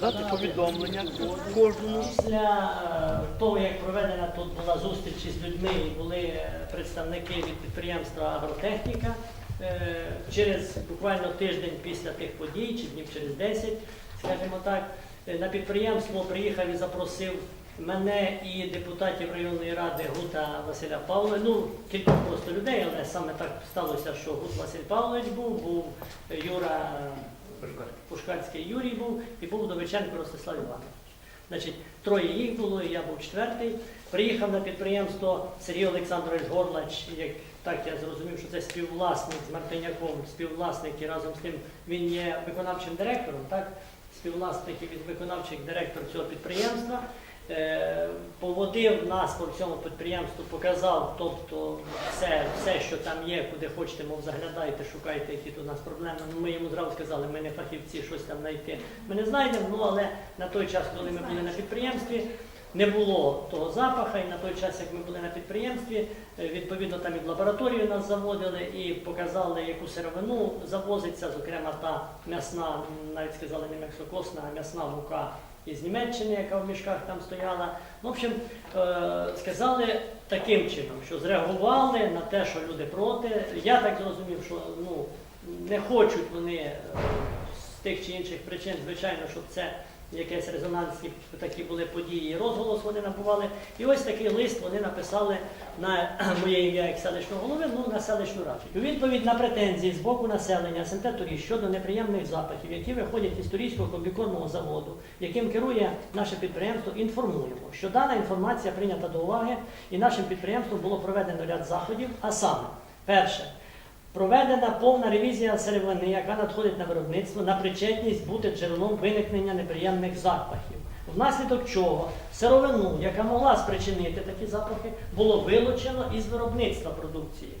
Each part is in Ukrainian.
дати повідомлення кожному. Після е, того, як проведена тут була зустріч із людьми, були е, представники від підприємства Агротехніка, е, через буквально тиждень після тих подій, чи днів через 10, скажімо так, на підприємство приїхав і запросив мене і депутатів районної ради Гута Василя Павловича, ну кількох просто людей, але саме так сталося, що Гут Василь Павлович був, був Юра Пушкарський Юрій був і був Довиченко Ростислав Іванович. Значить, троє їх було, і я був четвертий. Приїхав на підприємство Сергій Олександрович Горлач, як так я зрозумів, що це співвласник з Мартиняком, співвласник і разом з тим він є виконавчим директором, так? Співвласник і виконавчий директор цього підприємства. Е, Поводив нас по всьому підприємству, показав, тобто все, все, що там є, куди хочете, мов заглядайте, шукайте, які тут у нас проблеми. Ну, Ми йому зразу сказали, ми не фахівці, щось там знайти. Ми не знайдемо, ну але на той час, коли ми були на підприємстві, не було того запаха, і на той час, як ми були на підприємстві, е, відповідно там і в лабораторію нас заводили і показали, яку сировину завозиться, зокрема та м'ясна, навіть сказали не м'ясокосна, а м'ясна мука із Німеччини, яка в мішках там стояла. В общем, е, сказали таким чином, що зреагували на те, що люди проти. Я так зрозумів, що ну, не хочуть вони е, з тих чи інших причин, звичайно, щоб це якісь резонансні такі були події, розголос вони набували. І ось такий лист вони написали на моє ім'я як селищного голови, ну на селищну раду. У відповідь на претензії з боку населення СМТ Турі щодо неприємних запахів, які виходять із Турійського комбікормового заводу, яким керує наше підприємство, інформуємо, що дана інформація прийнята до уваги, і нашим підприємством було проведено ряд заходів, а саме, перше. Проведена повна ревізія сировини, яка надходить на виробництво, на причетність бути джерелом виникнення неприємних запахів. Внаслідок чого сировину, яка могла спричинити такі запахи, було вилучено із виробництва продукції.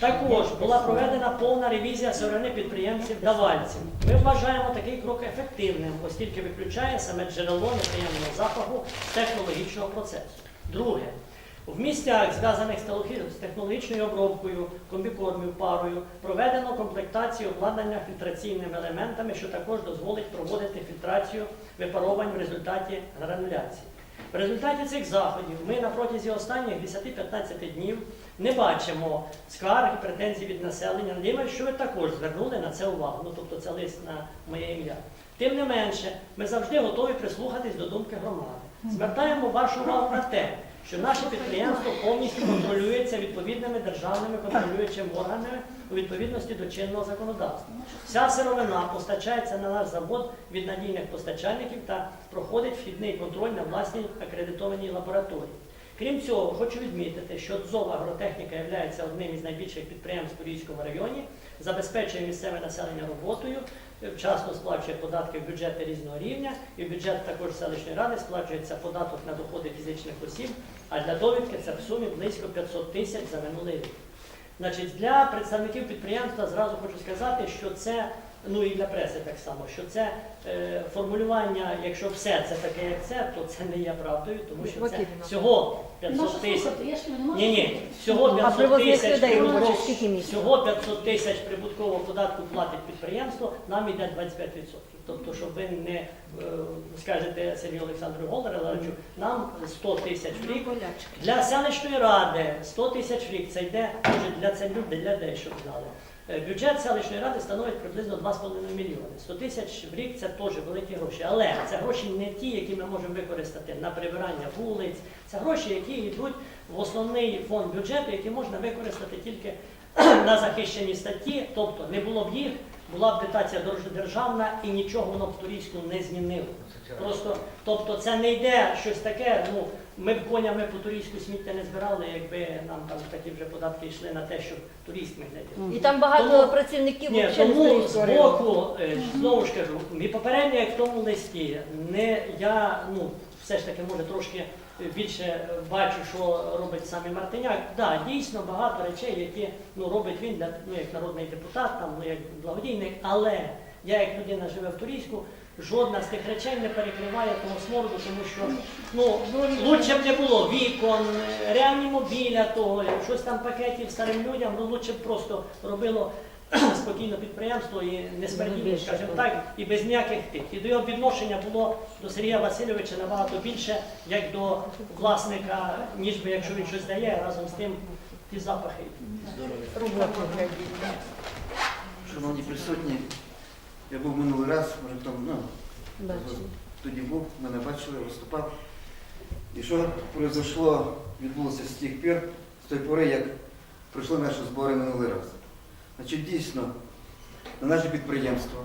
Також була проведена повна ревізія сировини підприємців давальців. Ми вважаємо такий крок ефективним, оскільки виключає саме джерело неприємного запаху з технологічного процесу. Друге, в місцях, зв'язаних з технологічною обробкою, комбікормів парою, проведено комплектацію обладнання фільтраційними елементами, що також дозволить проводити фільтрацію випаровань в результаті грануляції. В результаті цих заходів ми на протязі останніх 10-15 днів не бачимо скарг і претензій від населення. Надіємося, що ви також звернули на це увагу. Ну, тобто це лист на моє ім'я. Тим не менше, ми завжди готові прислухатись до думки громади. Звертаємо вашу увагу на те, що наше підприємство повністю контролюється відповідними державними контролюючими органами у відповідності до чинного законодавства. Вся сировина постачається на наш завод від надійних постачальників та проходить вхідний контроль на власній акредитованій лабораторії. Крім цього, хочу відмітити, що ДЗОВ агротехніка є одним із найбільших підприємств у Рійському районі, забезпечує місцеве населення роботою, вчасно сплачує податки в бюджети різного рівня, і в бюджет також селищної ради сплачується податок на доходи фізичних осіб, а для довідки це в сумі близько 500 тисяч за минулий рік. Значить, для представників підприємства зразу хочу сказати, що це, ну і для преси так само, що це е, формулювання, якщо все це таке, як це, то це не є правдою, тому що це всього 500 тисяч. Ні, ні, всього 500 тисяч прибуткового- всього 500 тисяч прибуткового податку платить підприємство, нам йде 25%. Тобто, щоб ви не е, скажете Сергію Олександру Голдаревичу, нам 100 тисяч в рік. Для селищної ради 100 тисяч в рік це йде може, для це люди, для людей, щоб знали. Е, Бюджет селищної ради становить приблизно 2,5 мільйони. 100 тисяч в рік це теж великі гроші. Але це гроші не ті, які ми можемо використати на прибирання вулиць. Це гроші, які йдуть в основний фонд бюджету, які можна використати тільки на захищені статті. Тобто не було б їх, була б дотація державна і нічого воно в Турійську не змінило. Просто, тобто це не йде щось таке. Ну ми б конями по турійську сміття не збирали, якби нам там такі вже податки йшли на те, щоб турист ми глядів. І там багато Тому- працівників Ні, тому з боку, е, знову ж кажу, і попередньо, як в тому листі, не я ну все ж таки може трошки більше бачу, що робить саме Мартиняк. Да, дійсно багато речей, які ну робить він для ну як народний депутат, там ну як благодійник, але я як людина живе в Турійську. Жодна з тих речей не перекриває того сморду, тому що ну лучше б не було вікон, реанімобіля того, щось там пакетів старим людям, ну лучше б просто робило спокійно підприємство і не смерділо, скажімо так, і без ніяких тих. І до його відношення було до Сергія Васильовича набагато більше, як до власника, ніж би якщо він щось дає, разом з тим ті запахи. Шановні присутні, я був минулий раз, може хто ну, тоді був, мене бачили, виступав. І що произошло, відбулося з тих пір, з тої пори, як пройшли наші збори минулий раз. Значить, дійсно, на наше підприємство,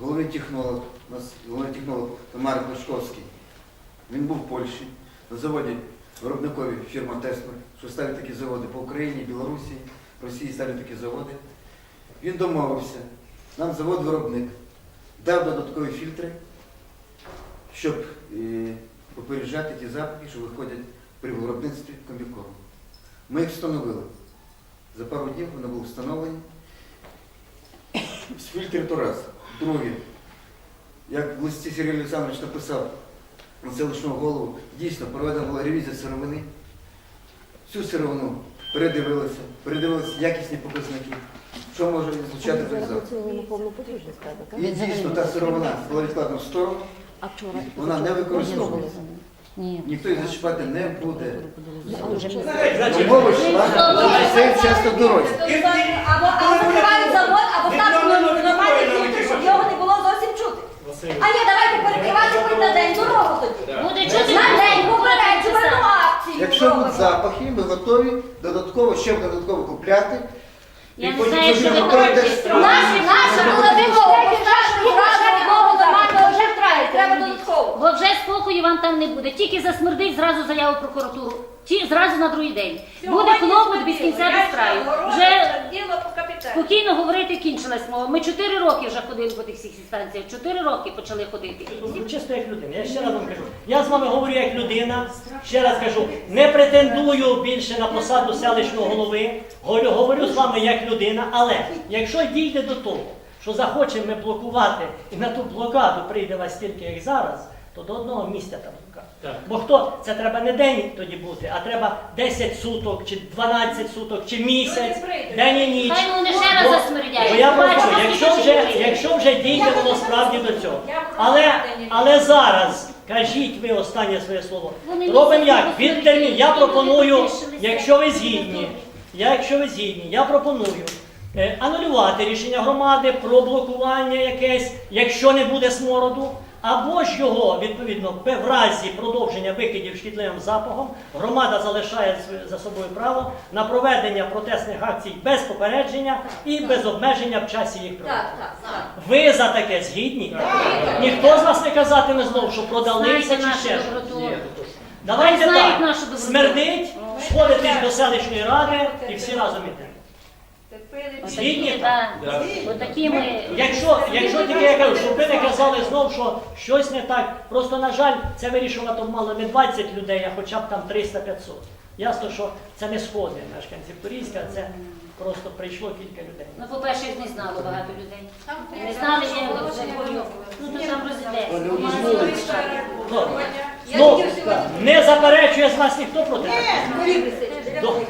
головний технолог, у нас головний технолог Марк Лешковський, він був в Польщі, на заводі виробникові фірма Теслер, що ставить такі заводи по Україні, Білорусі, Росії ставлять такі заводи. Він домовився, нам завод-виробник дав додаткові фільтри, щоб е, попереджати ті запахи, що виходять при виробництві комбікорму. Ми їх встановили. За пару днів вони були встановлені. То раз. Друге, як в листі Сергій Олександрович написав на селищного голову, дійсно проведена була ревізія сировини. Всю сировину передивилися, передивилися якісні показники. Що може звучати той? І дійсно та сировина була відкладена в сторону, вона не використовується. Ні. Ніхто її зачіпати не буде. Значить, йшла цей часто дорозі. Або, закривають завод, або ставити нормальний фільтр, щоб його не було зовсім чути. А ні, давайте перекривати хоч на день дорогу тоді. Буде На чути день попереджувальну акцію. Якщо будуть запахи, ми готові додатково, ще додатково купляти. Я не знаю, що ви готові хочете. десь- Наші, наші молодимого одного нормального вже вкрай, треба додатково. Бо вам там не буде. Тільки засмердить зразу заяву в прокуратуру. Ті зразу на другий день. Буде клопот без кінця без краю. Вже спокійно говорити кінчилась мова. Ми чотири роки вже ходили по тих всіх інстанціях. Чотири роки почали ходити. Ну, Чисто як людина. Я ще раз вам кажу. Я з вами говорю як людина. Ще раз кажу, не претендую більше на посаду селищного голови. Говорю, говорю з вами як людина. Але якщо дійде до того, що захочемо ми блокувати, і на ту блокаду прийде вас стільки, як зараз, то до одного місця та блокада. Бо хто це треба не день тоді бути, а треба 10 суток, чи 12 суток, чи місяць, день і ніч. Хай вони ще раз Бо- засмердять. Бо я просто, якщо вже, якщо вже дійде воно справді до цього. Але, але зараз, кажіть ви останнє своє слово. Вони Робимо місяць як? Від термін. Я пропоную, якщо ви згідні, я, якщо ви згідні, я пропоную е, анулювати рішення громади про блокування якесь, якщо не буде смороду. Або ж його, відповідно, в разі продовження викидів шкідливим запахом, громада залишає за собою право на проведення протестних акцій без попередження і без обмеження в часі їх проведення. Так, так, так. Ви за таке згідні? Ніхто з вас не казатиме знову, що продалися Знаєте чи нашу ще. щось. доброту. Давайте Знають так, нашу доброту. смердить, сходитесь до селищної ради і всі разом йдемо. Згідні? Так. Отакі ми. Якщо, якщо тільки я кажу, щоб ви не казали знов, що щось не так, просто, на жаль, це вирішувати мало не 20 людей, а хоча б там 300-500. Ясно, що це не сходи мешканців Турійська, це просто прийшло кілька людей. Ну, по-перше, їх не знало багато людей. Не знали, я його Ну, то там розійдеться. Ну, не заперечує з вас ніхто проти. Добре.